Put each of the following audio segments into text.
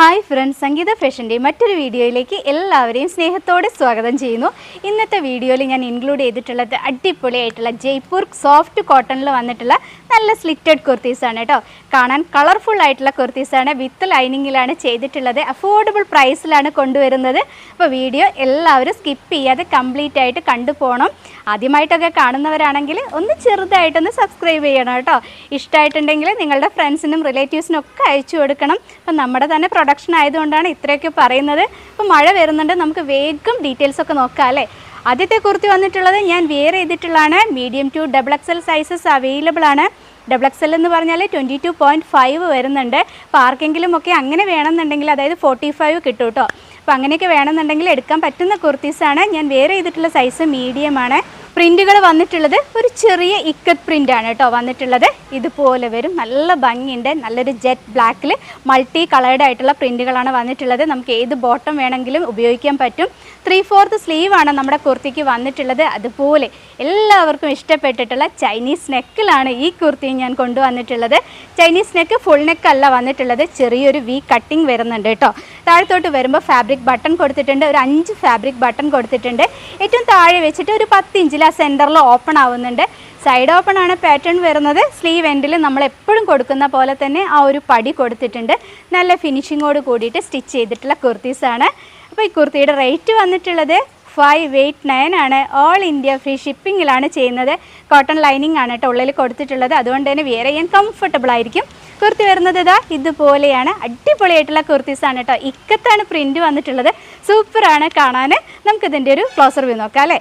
Hi friends സംഗീത ഫാഷന്റെ മറ്റൊരു വീഡിയോയിലേക്ക് എല്ലാവരെയും സ്നേഹത്തോടെ സ്വാഗതം ചെയ്യുന്നു. ഇന്നത്തെ വീഡിയോയിൽ ഞാൻ ഇൻക്ലൂഡ് ചെയ്തിട്ടുള്ളത് അടിപൊളിയായിട്ടുള്ള ജയ്പൂർ സോഫ്റ്റ് കോട്ടണിൽ വന്നിട്ടുള്ള നല്ല സ്ലിറ്റഡ് കുർത്തീസാണ് കേട്ടോ കാണാൻ കളർഫുൾ ആയിട്ടുള്ള കുർത്തീസാണ് വിത്ത് ലൈനിങ്ങിലാണ് ചെയ്തിട്ടുള്ളത്. അഫോർഡബിൾ പ്രൈസിലാണ് കൊണ്ടുവരുന്നത്. അപ്പോൾ വീഡിയോ എല്ലാവരും സ്കിപ്പ് ചെയ്യാതെ കംപ്ലീറ്റ് ആയിട്ട് കണ്ടുപോകണം ആദ്യമായിട്ടൊക്കെ കാണുന്നവരാണെങ്കിൽ ഒന്ന് ചെറുതായിട്ടൊന്ന് സബ്സ്ക്രൈബ് ചെയ്യണം കേട്ടോ ഇഷ്ടമായിട്ടുണ്ടെങ്കിൽ നിങ്ങളുടെ ഫ്രണ്ട്സിനും റിലേറ്റീവ്സിനും ഒക്കെ അയച്ചു കൊടുക്കണം. അപ്പം നമ്മുടെ തന്നെ പ്രൊഡക്ഷൻ ആയതുകൊണ്ടാണ് ഇത്രയൊക്കെ പറയുന്നത്. ഇപ്പം മഴ വരുന്നുണ്ട് നമുക്ക് വേഗം ഡീറ്റെയിൽസ് ഒക്കെ നോക്കാം അല്ലേ? ആദ്യത്തെ കുർത്തി വന്നിട്ടുള്ളത് ഞാൻ വെയർ ചെയ്തിട്ടുള്ളതാണ്. Medium to double XL sizes available ആണ്. ഡബിൾ എക്സൽ എന്ന് പറഞ്ഞാൽ ട്വന്റി ടു പോയിന്റ് ഫൈവ് വരുന്നുണ്ട്. അപ്പോൾ ആർക്കെങ്കിലും ഒക്കെ അങ്ങനെ വേണമെന്നുണ്ടെങ്കിൽ അതായത് ഫോർട്ടി ഫൈവ് കിട്ടും കേട്ടോ അപ്പോൾ അങ്ങനെയൊക്കെ വേണമെന്നുണ്ടെങ്കിൽ എടുക്കാൻ പറ്റുന്ന കുർത്തീസാണ് ഞാൻ വേറെ ചെയ്തിട്ടുള്ള സൈസ് മീഡിയം ആണ്. പ്രിന്റുകൾ വന്നിട്ടുള്ളത് ഒരു ചെറിയ ഇക്കറ്റ് പ്രിന്റ് ആണ് കേട്ടോ വന്നിട്ടുള്ളത്. ഇതുപോലെ വരും. നല്ല ഭംഗിയുണ്ട്. നല്ലൊരു ജെറ്റ് ബ്ലാക്കിൽ മൾട്ടി കളേർഡ് ആയിട്ടുള്ള പ്രിന്റുകളാണ് വന്നിട്ടുള്ളത്. നമുക്ക് ഏത് ബോട്ടം വേണമെങ്കിലും ഉപയോഗിക്കാൻ പറ്റും. ത്രീ ഫോർത്ത് സ്ലീവ് ആണ് നമ്മുടെ കുർത്തിക്ക് വന്നിട്ടുള്ളത്. അതുപോലെ എല്ലാവർക്കും ഇഷ്ടപ്പെട്ടിട്ടുള്ള ചൈനീസ് നെക്കിലാണ് ഈ കുർത്തി ഞാൻ കൊണ്ടുവന്നിട്ടുള്ളത്. ചൈനീസ് നെക്ക് ഫുൾ നെക്ക് അല്ല വന്നിട്ടുള്ളത്. ചെറിയൊരു വി കട്ടിങ് വരുന്നുണ്ട് കേട്ടോ. താഴത്തോട്ട് വരുമ്പോൾ ഫാബ്രിക് ബട്ടൺ കൊടുത്തിട്ടുണ്ട്. ഒരു അഞ്ച് ഫാബ്രിക് ബട്ടൺ കൊടുത്തിട്ടുണ്ട്. ഏറ്റവും താഴെ വെച്ചിട്ട് ഒരു പത്ത് ഇഞ്ചിൽ ആ സെന്ററിൽ ഓപ്പൺ ആവുന്നുണ്ട്. സൈഡ് ഓപ്പൺ ആണ് പാറ്റേൺ വരുന്നത്. സ്ലീവ് എൻഡിൽ നമ്മൾ എപ്പോഴും കൊടുക്കുന്ന പോലെ തന്നെ ആ ഒരു പടി കൊടുത്തിട്ടുണ്ട്. നല്ല ഫിനിഷിങ്ങോട് കൂടിയിട്ട് സ്റ്റിച്ച് ചെയ്തിട്ടുള്ള കുർത്തീസാണ്. അപ്പോൾ ഈ കുർത്തിയുടെ റേറ്റ് വന്നിട്ടുള്ളത് ഫൈവ് എയ്റ്റ് നയൻ ആണ് ഓൾ ഇന്ത്യ ഫ്രീ ഷിപ്പിങ്ങിലാണ് ചെയ്യുന്നത്. കോട്ടൺ ലൈനിങ് ആണ് കേട്ടോ ഉള്ളിൽ കൊടുത്തിട്ടുള്ളത്. അതുകൊണ്ട് തന്നെ വേറെ ചെയ്യാൻ കംഫർട്ടബിൾ ആയിരിക്കും. കുർത്തി വരുന്നത് ഇതാ ഇതുപോലെയാണ്. അടിപൊളിയായിട്ടുള്ള കുർത്തീസാണ് കേട്ടോ. ഇക്കത്താണ് പ്രിന്റ് വന്നിട്ടുള്ളത്. സൂപ്പറാണ് കാണാൻ നമുക്കിതിന്റെ ഒരു ക്ലോസർ വ്യൂ നോക്കാം അല്ലേ?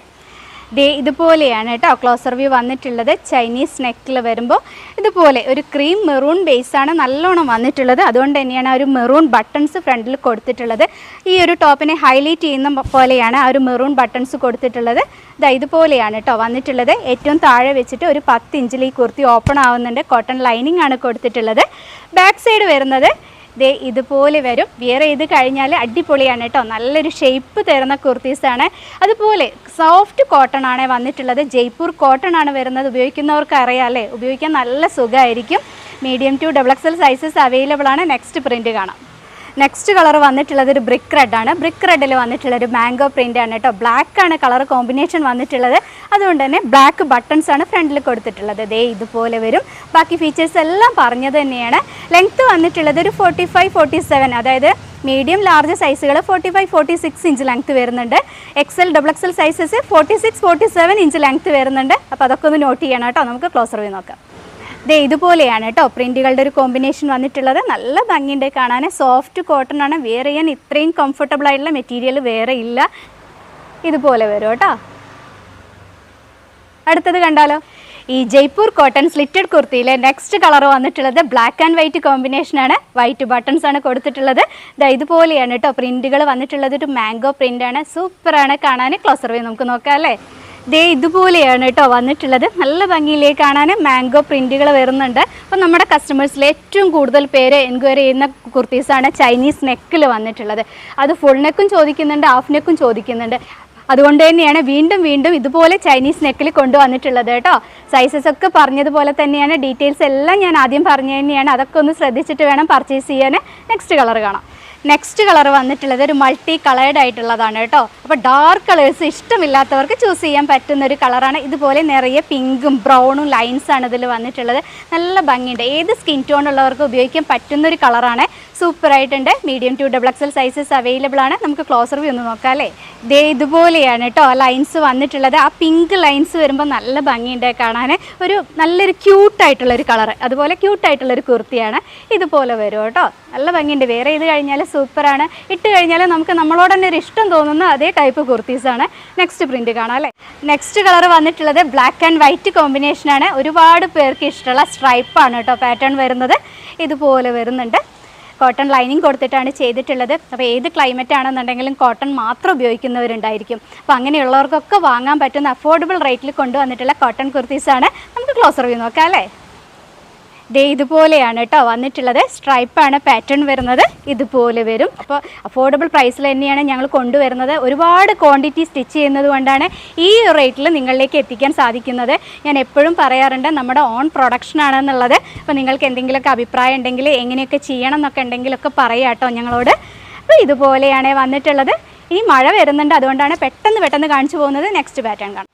ദേ ഇതുപോലെയാണ് കേട്ടോ ക്ലോസർ വ്യൂ വന്നിട്ടുള്ളത്. ചൈനീസ് നെക്കിൽ വരുമ്പോൾ ഇതുപോലെ ഒരു ക്രീം മെറൂൺ ബേസാണ് നല്ലോണം വന്നിട്ടുള്ളത്. അതുകൊണ്ട് തന്നെയാണ് ആ ഒരു മെറൂൺ ബട്ടൺസ് ഫ്രണ്ടിൽ കൊടുത്തിട്ടുള്ളത്. ഈ ഒരു ടോപ്പിനെ ഹൈലൈറ്റ് ചെയ്യുന്ന പോലെയാണ് ആ ഒരു മെറൂൺ ബട്ടൺസ് കൊടുത്തിട്ടുള്ളത്. ഇതാ ഇതുപോലെയാണ് കേട്ടോ വന്നിട്ടുള്ളത്. ഏറ്റവും താഴെ വെച്ചിട്ട് ഒരു പത്ത് ഇഞ്ചിൽ ഈ കുർത്തി ഓപ്പൺ ആവുന്നുണ്ട്. കോട്ടൺ ലൈനിങ് ആണ് കൊടുത്തിട്ടുള്ളത്. ബാക്ക് സൈഡ് വരുന്നത് ദേ ഇതുപോലെ വരും. വിയർ ചെയ്ത് കഴിഞ്ഞാൽ അടിപൊളിയാണ് കേട്ടോ. നല്ലൊരു ഷേപ്പ് തരുന്ന കുർത്തീസാണ് അതുപോലെ സോഫ്റ്റ് കോട്ടൺ ആണ് വന്നിട്ടുള്ളത്. ജയ്പൂർ കോട്ടൺ ആണ് വരുന്നത്. ഉപയോഗിക്കുന്നവർക്ക് അറിയാം അല്ലേ? ഉപയോഗിക്കാൻ നല്ല സുഖമായിരിക്കും. Medium to double XL sizes available ആണ്. നെക്സ്റ്റ് പ്രിന്റ് കാണാം. നെക്സ്റ്റ് കളർ വന്നിട്ടുള്ളത് ഒരു ബ്രിക്ക് റെഡ് ആണ്. ബ്രിക്ക് റെഡിൽ വന്നിട്ടുള്ള ഒരു മാംഗോ പ്രിന്റ് ആണ് കേട്ടോ ബ്ലാക്ക് ആണ് കളർ കോമ്പിനേഷൻ വന്നിട്ടുള്ളത്. അതുകൊണ്ട് തന്നെ ബ്ലാക്ക് ബട്ടൺസ് ആണ് ഫ്രണ്ടിൽ കൊടുത്തിട്ടുള്ളത്. ദേ ഇതുപോലെ വരും. ബാക്കി ഫീച്ചേഴ്സ് എല്ലാം പറഞ്ഞത് തന്നെയാണ്. ലെങ്ത്ത് വന്നിട്ടുള്ളത് ഒരു ഫോർട്ടി ഫൈവ് ഫോർട്ടി സെവൻ അതായത് medium large സൈസുകൾ forty five forty six inch length വരുന്നുണ്ട്. XL double XL sizes forty six forty seven inch length വരുന്നുണ്ട്. അപ്പോൾ അതൊക്കെ ഒന്ന് നോട്ട് ചെയ്യണം കേട്ടോ നമുക്ക് ക്ലോസർ വ്യൂ നോക്കാം. ദേ ഇതുപോലെയാണ് കേട്ടോ. പ്രിന്റുകളുടെ ഒരു കോമ്പിനേഷൻ വന്നിട്ടുള്ളത്. നല്ല ഭംഗിയുണ്ട് കാണാൻ സോഫ്റ്റ് കോട്ടൺ ആണ്. വെയർ ചെയ്യാൻ ഇത്രയും കംഫർട്ടബിൾ ആയിട്ടുള്ള മെറ്റീരിയൽ വേറെ ഇല്ല. ഇതുപോലെ വരും കേട്ടോ. അടുത്തത് കണ്ടാലോ? ഈ ജയ്പൂർ കോട്ടൺ സ്ലിറ്റഡ് കുർത്തിയിലെ നെക്സ്റ്റ് കളർ വന്നിട്ടുള്ളത് ബ്ലാക്ക് ആൻഡ് വൈറ്റ് കോമ്പിനേഷനാണ് വൈറ്റ് ബട്ടൺസ് ആണ് കൊടുത്തിട്ടുള്ളത്. ഇതാ ഇതുപോലെയാണ് കേട്ടോ. പ്രിന്റുകൾ വന്നിട്ടുള്ളത്. ഒരു മാംഗോ ആണ്. സൂപ്പറാണ് കാണാൻ ക്ലോസർ വേ നമുക്ക് നോക്കാം അല്ലേ? ദേ ഇതുപോലെയാണ് കേട്ടോ വന്നിട്ടുള്ളത്. നല്ല ഭംഗിയിലേക്ക് കാണാൻ മാംഗോ പ്രിന്റുകൾ വരുന്നുണ്ട്. അപ്പോൾ നമ്മുടെ കസ്റ്റമേഴ്സിൽ ഏറ്റവും കൂടുതൽ പേര് എൻക്വയറി ചെയ്യുന്ന കുർത്തീസാണ് ചൈനീസ് നെക്കിൽ വന്നിട്ടുള്ളത്. അത് ഫുൾ നെക്കും ചോദിക്കുന്നുണ്ട് ഹാഫ് നെക്കും ചോദിക്കുന്നുണ്ട്. അതുകൊണ്ട് തന്നെയാണ് വീണ്ടും വീണ്ടും ഇതുപോലെ ചൈനീസ് നെക്കിൽ കൊണ്ടുവന്നിട്ടുള്ളത് കേട്ടോ. സൈസസ് ഒക്കെ പറഞ്ഞതുപോലെ തന്നെയാണ്. ഡീറ്റെയിൽസ് എല്ലാം ഞാൻ ആദ്യം പറഞ്ഞു തന്നെയാണ്. അതൊക്കെ ഒന്ന് ശ്രദ്ധിച്ചിട്ട് വേണം പർച്ചേസ് ചെയ്യാൻ. നെക്സ്റ്റ് കളർ കാണാം. നെക്സ്റ്റ് കളർ വന്നിട്ടുള്ളത് ഒരു മൾട്ടി കളേർഡ് ആയിട്ടുള്ളതാണ് കേട്ടോ. അപ്പോൾ ഡാർക്ക് കളേഴ്സ് ഇഷ്ടമില്ലാത്തവർക്ക് ചൂസ് ചെയ്യാൻ പറ്റുന്ന ഒരു കളറാണ് ഇതുപോലെ നിറയെ പിങ്കും ബ്രൗണും ലൈൻസ് ആണ് ഇതിൽ വന്നിട്ടുള്ളത്. നല്ല ഭംഗിയുണ്ട്. ഏത് സ്കിൻ ടോൺ ഉള്ളവർക്ക് ഉപയോഗിക്കാൻ പറ്റുന്ന ഒരു കളറാണ് സൂപ്പർ ആയിട്ടുണ്ട് medium to double XL sizes available ആണ്. നമുക്ക് ക്ലോസർ വ്യൂ ഒന്ന് നോക്കാം അല്ലേ? ദേ ഇതുപോലെയാണ് കേട്ടോ ലൈൻസ് വന്നിട്ടുള്ളത്. ആ പിങ്ക് ലൈൻസ് വരുമ്പോൾ നല്ല ഭംഗിയുണ്ട് കാണാൻ ഒരു നല്ലൊരു ക്യൂട്ടായിട്ടുള്ളൊരു കളർ അതുപോലെ ക്യൂട്ടായിട്ടുള്ളൊരു കുർത്തിയാണ്. ഇതുപോലെ വരും കേട്ടോ നല്ല ഭംഗിയുണ്ട്. വേറെ ഇത് കഴിഞ്ഞാൽ സൂപ്പറാണ് ഇട്ട് കഴിഞ്ഞാൽ നമുക്ക് നമ്മളോട് തന്നെ ഒരു ഇഷ്ടം തോന്നുന്ന അതേ ടൈപ്പ് കുർത്തീസാണ് നെക്സ്റ്റ് പ്രിന്റ് കാണാം അല്ലേ? നെക്സ്റ്റ് കളർ വന്നിട്ടുള്ളത് ബ്ലാക്ക് ആൻഡ് വൈറ്റ് കോമ്പിനേഷനാണ് ഒരുപാട് പേർക്ക് ഇഷ്ടമുള്ള സ്ട്രൈപ്പാണ് കേട്ടോ പാറ്റേൺ വരുന്നത്. ഇതുപോലെ വരുന്നുണ്ട്. കോട്ടൺ ലൈനിങ് കൊടുത്തിട്ടാണ് ചെയ്തിട്ടുള്ളത്. അപ്പോൾ ഏത് ക്ലൈമറ്റ് ആണെന്നുണ്ടെങ്കിലും കോട്ടൺ മാത്രം ഉപയോഗിക്കുന്നവരുണ്ടായിരിക്കും. അപ്പോൾ അങ്ങനെയുള്ളവർക്കൊക്കെ വാങ്ങാൻ പറ്റുന്ന അഫോർഡബിൾ റേറ്റിൽ കൊണ്ടുവന്നിട്ടുള്ള കോട്ടൺ കുർത്തീസാണ് നമുക്ക് ക്ലോസർ വ്യൂ നോക്കാം അല്ലേ? ദേ ഇതുപോലെയാണ് കേട്ടോ വന്നിട്ടുള്ളത്. സ്ട്രൈപ്പാണ് പാറ്റേൺ വരുന്നത്. ഇതുപോലെ വരും. അപ്പോൾ അഫോർഡബിൾ പ്രൈസിൽ തന്നെയാണ് ഞങ്ങൾ കൊണ്ടുവരുന്നത്. ഒരുപാട് ക്വാണ്ടിറ്റി സ്റ്റിച്ച് ചെയ്യുന്നത് കൊണ്ടാണ് ഈ റേറ്റിൽ നിങ്ങളിലേക്ക് എത്തിക്കാൻ സാധിക്കുന്നത്. ഞാൻ എപ്പോഴും പറയാറുണ്ട് നമ്മുടെ ഓൺ പ്രൊഡക്ഷൻ ആണെന്നുള്ളത്. അപ്പോൾ നിങ്ങൾക്ക് എന്തെങ്കിലുമൊക്കെ അഭിപ്രായം ഉണ്ടെങ്കിൽ എങ്ങനെയൊക്കെ ചെയ്യണം എന്നൊക്കെ ഉണ്ടെങ്കിലൊക്കെ പറയാം കേട്ടോ ഞങ്ങളോട്. അപ്പോൾ ഇതുപോലെയാണ് വന്നിട്ടുള്ളത്. ഇനി മഴ വരുന്നുണ്ട്. അതുകൊണ്ടാണ് പെട്ടെന്ന് പെട്ടെന്ന് കാണിച്ചു പോകുന്നത്. നെക്സ്റ്റ് പാറ്റേൺ കാണാം.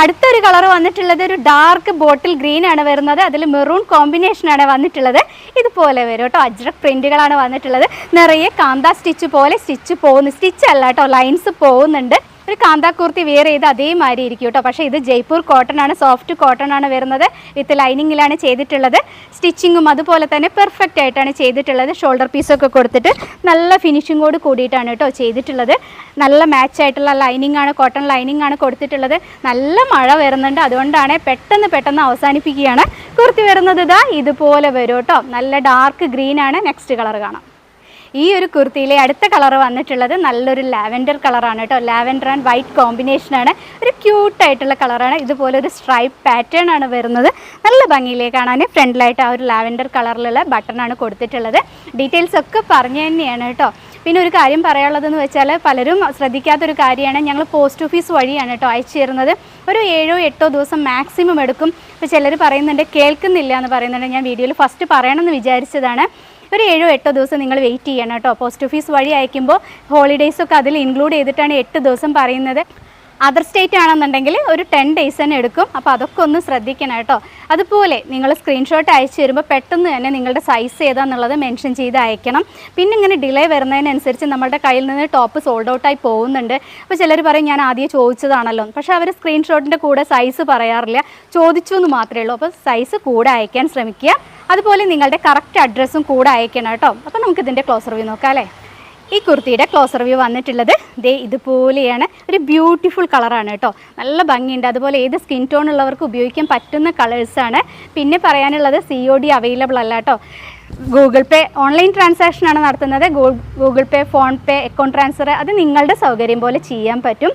അടുത്തൊരു കളർ വന്നിട്ടുള്ളത് ഒരു ഡാർക്ക് ബോട്ടിൽ ഗ്രീൻ ആണ് വരുന്നത്. അതിൽ മെറൂൺ കോമ്പിനേഷൻ ആണ് വന്നിട്ടുള്ളത്. ഇതുപോലെ വരും കേട്ടോ. അജ്രക് പ്രിന്റുകളാണ് വന്നിട്ടുള്ളത്. നിറയെ കാന്ത സ്റ്റിച്ച് പോലെ സ്റ്റിച്ച് പോകുന്നു. സ്റ്റിച്ച് അല്ല കേട്ടോ. ലൈൻസ് പോകുന്നുണ്ട്. ഒരു കാന്ത കുർത്തി വെയർ ചെയ്ത് അതേമാതിരി ഇരിക്കും കേട്ടോ. പക്ഷേ ഇത് ജയ്പൂർ കോട്ടൺ ആണ് സോഫ്റ്റ് കോട്ടൺ ആണ് വരുന്നത്. വിത്ത് ലൈനിങ്ങിലാണ് ചെയ്തിട്ടുള്ളത്. സ്റ്റിച്ചിങ്ങും അതുപോലെ തന്നെ പെർഫെക്റ്റ് ആയിട്ടാണ് ചെയ്തിട്ടുള്ളത്. ഷോൾഡർ പീസൊക്കെ കൊടുത്തിട്ട് നല്ല ഫിനിഷിങ്ങോട് കൂടിയിട്ടാണ് കേട്ടോ ചെയ്തിട്ടുള്ളത്. നല്ല മാച്ച് ആയിട്ടുള്ള ലൈനിങ് ആണ് കോട്ടൺ ലൈനിങ് ആണ് കൊടുത്തിട്ടുള്ളത്. നല്ല മഴ വരുന്നുണ്ട്. അതുകൊണ്ടാണ് പെട്ടെന്ന് പെട്ടെന്ന് അവസാനിപ്പിക്കുകയാണ്. കുർത്തി വരുന്നത് ഇതാ ഇതുപോലെ വരും കേട്ടോ. നല്ല ഡാർക്ക് ഗ്രീൻ ആണ്. നെക്സ്റ്റ് കളർ കാണാം. ഈ ഒരു കുർത്തിയിലെ അടുത്ത കളർ വന്നിട്ടുള്ളത് നല്ലൊരു ലാവൻഡർ കളറാണ് കേട്ടോ. ലാവൻഡർ ആൻഡ് വൈറ്റ് കോമ്പിനേഷനാണ് ഒരു ക്യൂട്ടായിട്ടുള്ള കളറാണ്. ഇതുപോലെ ഒരു സ്ട്രൈപ്പ് പാറ്റേൺ ആണ് വരുന്നത്. നല്ല ഭംഗിയിലേ കാണാൻ ഫ്രണ്ടിലായിട്ട് ആ ഒരു ലാവൻഡർ കളറിലുള്ള ബട്ടണാണ് കൊടുത്തിട്ടുള്ളത്. ഡീറ്റെയിൽസ് ഒക്കെ പറഞ്ഞു തന്നെയാണ് കേട്ടോ. പിന്നെ ഒരു കാര്യം പറയാനുള്ളതെന്ന് വെച്ചാൽ പലരും ശ്രദ്ധിക്കാത്തൊരു കാര്യമാണ്. ഞങ്ങൾ പോസ്റ്റ് ഓഫീസ് വഴിയാണ് കേട്ടോ അയച്ചു തരുന്നത് ഒരു ഏഴോ എട്ടോ ദിവസം മാക്സിമം എടുക്കും. ഇപ്പോൾ ചിലർ പറയുന്നുണ്ട് കേൾക്കുന്നില്ല എന്ന് പറയുന്നുണ്ട്. ഞാൻ വീഡിയോയിൽ ഫസ്റ്റ് പറയണമെന്ന് വിചാരിച്ചതാണ്. ഒരു ഏഴോ എട്ടോ ദിവസം നിങ്ങൾ വെയിറ്റ് ചെയ്യണം കേട്ടോ. പോസ്റ്റ് ഓഫീസ് വഴി അയക്കുമ്പോൾ ഹോളിഡേയ്സ് ഒക്കെ അതിൽ ഇൻക്ലൂഡ് ചെയ്തിട്ടാണ് എട്ട് ദിവസം പറയുന്നത്. അതർ സ്റ്റേറ്റ് ആണെന്നുണ്ടെങ്കിൽ ഒരു ടെൻ ഡേയ്സ് തന്നെ എടുക്കും. അപ്പോൾ അതൊക്കെ ഒന്ന് ശ്രദ്ധിക്കണം കേട്ടോ. അതുപോലെ നിങ്ങൾ സ്ക്രീൻഷോട്ട് അയച്ചു തരുമ്പോൾ പെട്ടെന്ന് തന്നെ നിങ്ങളുടെ സൈസ് ഏതാന്നുള്ളത് മെൻഷൻ ചെയ്ത് അയക്കണം. പിന്നെ ഇങ്ങനെ ഡിലേ വരുന്നതിനനുസരിച്ച് നമ്മുടെ കയ്യിൽ നിന്ന് ടോപ്പ് സോൾഡ് ഔട്ടായി പോകുന്നുണ്ട്. അപ്പോൾ ചിലർ പറയും ഞാൻ ആദ്യം ചോദിച്ചതാണല്ലോ. പക്ഷേ അവർ സ്ക്രീൻഷോട്ടിന്റെ കൂടെ സൈസ് പറയാറില്ല. ചോദിച്ചു എന്ന് മാത്രമേ ഉള്ളൂ. അപ്പോൾ സൈസ് കൂടെ അയക്കാൻ ശ്രമിക്കുക. അതുപോലെ നിങ്ങളുടെ കറക്റ്റ് അഡ്രസ്സും കൂടെ അയക്കണം കേട്ടോ. അപ്പോൾ നമുക്ക് ഇതിന്റെ ക്ലോസർ വ്യൂ നോക്കാം അല്ലേ? ഈ കുർത്തിയുടെ ക്ലോസ് റിവ്യൂ വന്നിട്ടുള്ളത് ദേ ഇതുപോലെയാണ്. ഒരു ബ്യൂട്ടിഫുൾ കളറാണ് കേട്ടോ. നല്ല ഭംഗിയുണ്ട്. അതുപോലെ ഏത് സ്കിൻ ടോൺ ഉള്ളവർക്ക് ഉപയോഗിക്കാൻ പറ്റുന്ന കളേഴ്സാണ് പിന്നെ പറയാനുള്ളത് സി ഒ ഡി അവൈലബിൾ അല്ല കേട്ടോ. ഗൂഗിൾ പേ ഓൺലൈൻ ട്രാൻസാക്ഷൻ ആണ് നടത്തുന്നത്. Google Pay PhonePe account transfer അത് നിങ്ങളുടെ സൗകര്യം പോലെ ചെയ്യാൻ പറ്റും.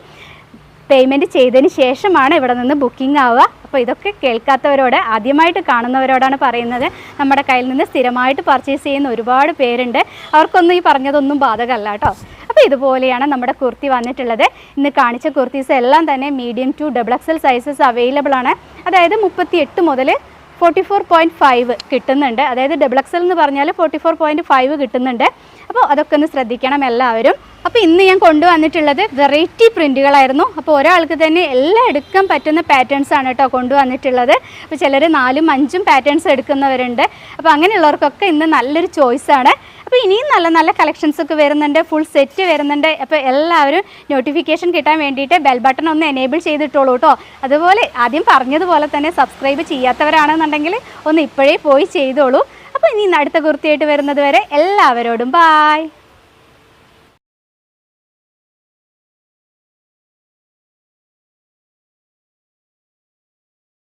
പേയ്മെന്റ് ചെയ്തതിന് ശേഷമാണ് ഇവിടെ നിന്ന് ബുക്കിംഗ് ആവുക. അപ്പോൾ ഇതൊക്കെ കേൾക്കാത്തവരോട് ആദ്യമായിട്ട് കാണുന്നവരോടാണ് പറയുന്നത്. നമ്മുടെ കയ്യിൽ നിന്ന് സ്ഥിരമായിട്ട് പർച്ചേസ് ചെയ്യുന്ന ഒരുപാട് പേരുണ്ട്. അവർക്കൊന്നും ഈ പറഞ്ഞതൊന്നും ബാധകമല്ല കേട്ടോ. അപ്പോൾ ഇതുപോലെയാണ് നമ്മുടെ കുർത്തി വന്നിട്ടുള്ളത്. ഇന്ന് കാണിച്ച കുർത്തീസ് എല്ലാം തന്നെ medium to double XL sizes available ആണ്. അതായത് മുപ്പത്തി എട്ട് മുതൽ ഫോർട്ടി ഫോർ പോയിന്റ് ഫൈവ് കിട്ടുന്നുണ്ട്. അതായത് ഡബിൾ എക്സൽ എന്ന് പറഞ്ഞാൽ ഫോർട്ടി ഫോർ പോയിന്റ് ഫൈവ് കിട്ടുന്നുണ്ട്. അപ്പോൾ അതൊക്കെ ഒന്ന് ശ്രദ്ധിക്കണം എല്ലാവരും. അപ്പോൾ ഇന്ന് ഞാൻ കൊണ്ടുവന്നിട്ടുള്ളത് വെറൈറ്റി പ്രിന്റുകളായിരുന്നു അപ്പോൾ ഒരാൾക്ക് തന്നെ എല്ലാം എടുക്കാൻ പറ്റുന്ന പാറ്റേൺസ് ആണ് കേട്ടോ കൊണ്ടുവന്നിട്ടുള്ളത്. അപ്പോൾ ചിലർ നാലും അഞ്ചും പാറ്റേൺസ് എടുക്കുന്നവരുണ്ട്. അപ്പോൾ അങ്ങനെയുള്ളവർക്കൊക്കെ ഇന്ന് നല്ലൊരു ചോയ്സാണ് അപ്പോൾ ഇനിയും നല്ല നല്ല കളക്ഷൻസ് ഒക്കെ വരുന്നുണ്ട്. ഫുൾ സെറ്റ് വരുന്നുണ്ട്. അപ്പോൾ എല്ലാവരും നോട്ടിഫിക്കേഷൻ കിട്ടാൻ വേണ്ടിയിട്ട് ബെൽ ബട്ടൺ ഒന്ന് എനേബിൾ ചെയ്തിട്ടുള്ളൂ കേട്ടോ. അതുപോലെ ആദ്യം പറഞ്ഞതുപോലെ തന്നെ സബ്സ്ക്രൈബ് ചെയ്യാത്തവരാണെന്നുണ്ടെങ്കിൽ ഒന്ന് ഇപ്പോഴേ പോയി ചെയ്തോളൂ. അപ്പോൾ ഇനി അടുത്ത കുർത്തിയായിട്ട് വരുന്നത് വരെ എല്ലാവരോടും ബായ്